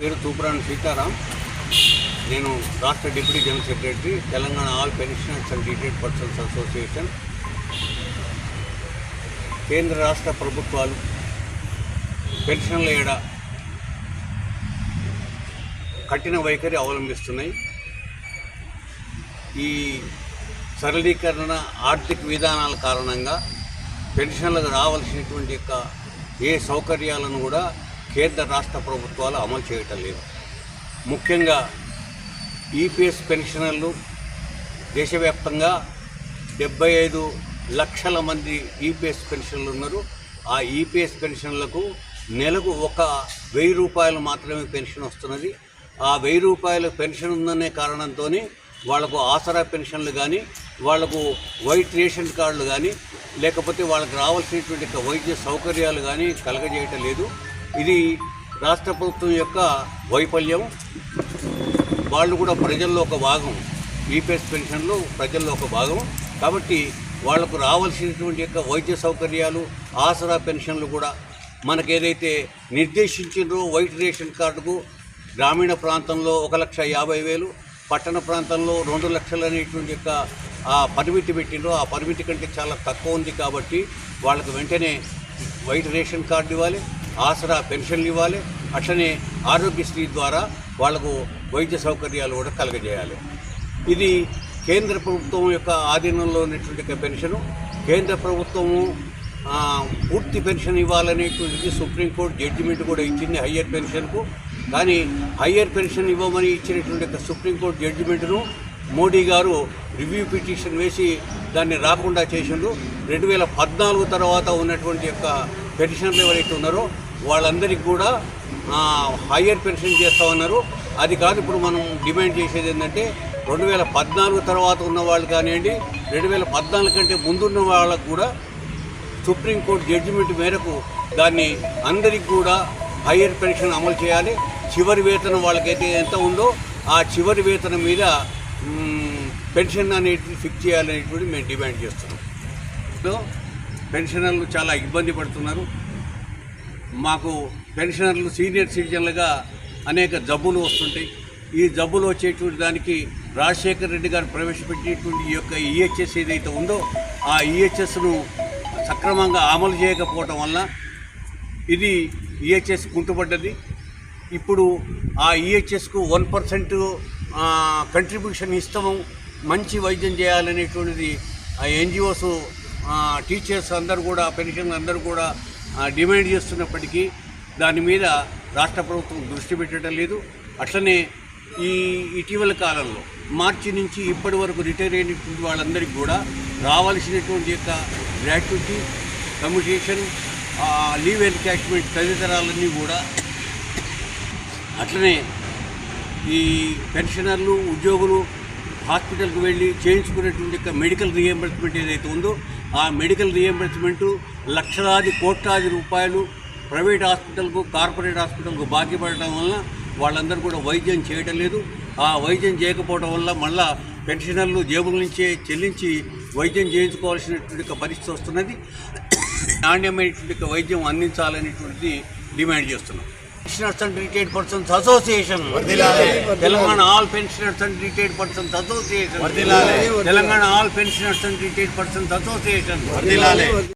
పేరు తూపురాణి సీతారాం నేను రాష్ట్ర deputy general secretary Telangana all pensioners and retired persons association కేంద్ర రాష్ట్ర ప్రభుత్వాలు పెన్షన్ల ఏడ కఠిన వైఖరి అవలంబిస్తున్నాయి ఈ సరళీకరణ ఆర్థిక విధానాల కారణంగా పెన్షన్లకు రావాల్సినటువంటి యొక్క ఏ సౌకర్యాలను కూడా కేంద్ర రాష్ట్ర ప్రభుత్వాలు అమలు చేయటం లేదు ముఖ్యంగా ఈపీఎస్ e పెన్షనర్లు దేశవ్యాప్తంగా డెబ్బై ఐదు లక్షల మంది ఈపీఎస్ e పెన్షన్లు ఉన్నారు ఆ ఈపీఎస్ e పెన్షన్లకు నెలకు ఒక వెయ్యి రూపాయలు మాత్రమే పెన్షన్ వస్తున్నది ఆ వెయ్యి రూపాయలు పెన్షన్ ఉందనే కారణంతో వాళ్లకు ఆసరా పెన్షన్లు కానీ వాళ్లకు వైట్ రేషన్ కార్డులు కానీ లేకపోతే వాళ్ళకి రావాల్సినటువంటి వైద్య సౌకర్యాలు కానీ కలగజేయటం లేదు ఇది రాష్ట్ర ప్రభుత్వం యొక్క వైఫల్యం వాళ్ళు కూడా ప్రజల్లో ఒక భాగం ఈపీఎస్ పెన్షన్లు ప్రజల్లో ఒక భాగం కాబట్టి వాళ్లకు రావాల్సినటువంటి యొక్క వైద్య సౌకర్యాలు ఆసరా పెన్షన్లు కూడా ఏదైతే నిర్దేశించిండ్రో వైట్ రేషన్ కార్డుకు గ్రామీణ ప్రాంతంలో ఒక లక్ష యాభై వేలు పట్టణ ప్రాంతంలో రెండు లక్షలు అనేటువంటి యొక్క ఆ పరిమితి పెట్టినో ఆ పరిమితి కంటే చాలా తక్కువ ఉంది కాబట్టి వాళ్ళకు వెంటనే వైట్ రేషన్ కార్డు ఇవ్వాలి ఆసరా పెన్షన్లు ఇవ్వాలి అట్లనే ఆరోగ్యశ్రీ ద్వారా వాళ్లకు వైద్య సౌకర్యాలు కూడా కలగజేయాలి ఇది కేంద్ర ప్రభుత్వం యొక్క ఆధీనంలో ఉన్నటువంటి పెన్షను కేంద్ర ప్రభుత్వము పూర్తి పెన్షన్ ఇవ్వాలనేటువంటిది సుప్రీంకోర్టు జడ్జిమెంట్ కూడా ఇచ్చింది హయ్యర్ పెన్షన్కు కానీ హయ్యర్ పెన్షన్ ఇవ్వమని ఇచ్చినటువంటి సుప్రీంకోర్టు జడ్జిమెంట్ను మోడీ గారు రివ్యూ పిటిషన్ వేసి దాన్ని రాకుండా చేసిండ్రు రెండు వేల పద్నాలుగు తర్వాత ఉన్నటువంటి యొక్క పెన్షన్లు ఎవరైతే ఉన్నారో వాళ్ళందరికీ కూడా హయ్యర్ పెన్షన్ చేస్తామన్నారు అది కాదు ఇప్పుడు మనం డిమాండ్ చేసేది ఏంటంటే రెండు వేల పద్నాలుగు తర్వాత ఉన్న వాళ్ళు కానివ్వండి రెండు వేల పద్నాలుగు కంటే ముందున్న వాళ్ళకు కూడా సుప్రీంకోర్టు జడ్జిమెంట్ మేరకు దాన్ని అందరికీ కూడా హయ్యర్ పెన్షన్ అమలు చేయాలి చివరి వేతనం వాళ్ళకైతే ఎంత ఉందో ఆ చివరి వేతనం మీద పెన్షన్ అనేది ఫిక్స్ చేయాలనేటువంటి మేము డిమాండ్ చేస్తున్నాం పెన్షనర్లు చాలా ఇబ్బంది పడుతున్నారు మాకు పెన్షనర్లు సీనియర్ సిటిజన్లుగా అనేక జబ్బులు వస్తుంటాయి ఈ జబ్బులు వచ్చేటువంటి దానికి రాజశేఖర రెడ్డి గారు ప్రవేశపెట్టేటువంటి ఈ యొక్క ఈహెచ్ఎస్ ఏదైతే ఉందో ఆ ఈహెచ్ఎస్ను సక్రమంగా అమలు చేయకపోవటం వల్ల ఇది ఈహెచ్ఎస్ కుంటుపడ్డది ఇప్పుడు ఆ ఈహెచ్ఎస్కు వన్ పర్సెంట్ కంట్రిబ్యూషన్ ఇస్తాము మంచి వైద్యం చేయాలనేటువంటిది ఆ ఎన్జిఓస్ టీచర్స్ అందరూ కూడా పెన్షన్ అందరూ కూడా డిమాండ్ చేస్తున్నప్పటికీ దాని మీద రాష్ట్ర ప్రభుత్వం దృష్టి పెట్టడం లేదు అట్లనే ఈ ఇటీవల కాలంలో మార్చి నుంచి ఇప్పటి వరకు రిటైర్ అయినటువంటి వాళ్ళందరికీ కూడా రావాల్సినటువంటి యొక్క గ్రాట్యుటీ కమ్యూనికేషన్ లీవ్ ఎన్కాష్మెంట్ తదితరాలన్నీ కూడా అట్లనే ఈ పెన్షనర్లు ఉద్యోగులు హాస్పిటల్కి వెళ్ళి చేయించుకునేటువంటి యొక్క మెడికల్ రీఎంబర్స్మెంట్ ఏదైతే ఉందో ఆ మెడికల్ రియంబర్స్మెంటు లక్షలాది కోట్లాది రూపాయలు ప్రైవేట్ హాస్పిటల్కు కార్పొరేట్ హాస్పిటల్కు బాకీ పడటం వలన వాళ్ళందరూ కూడా వైద్యం చేయటం లేదు ఆ వైద్యం చేయకపోవడం వల్ల మళ్ళా పెన్షనర్లు జేబుల నుంచే చెల్లించి వైద్యం చేయించుకోవాల్సినటువంటి పరిస్థితి వస్తున్నది నాణ్యమైనటువంటి వైద్యం అందించాలనేటువంటిది డిమాండ్ చేస్తున్నాం Pensioners and Retired Persons Association, Telangana All Pensioners and Retired Persons Association, Telangana All Pensioners and Retired Persons Association.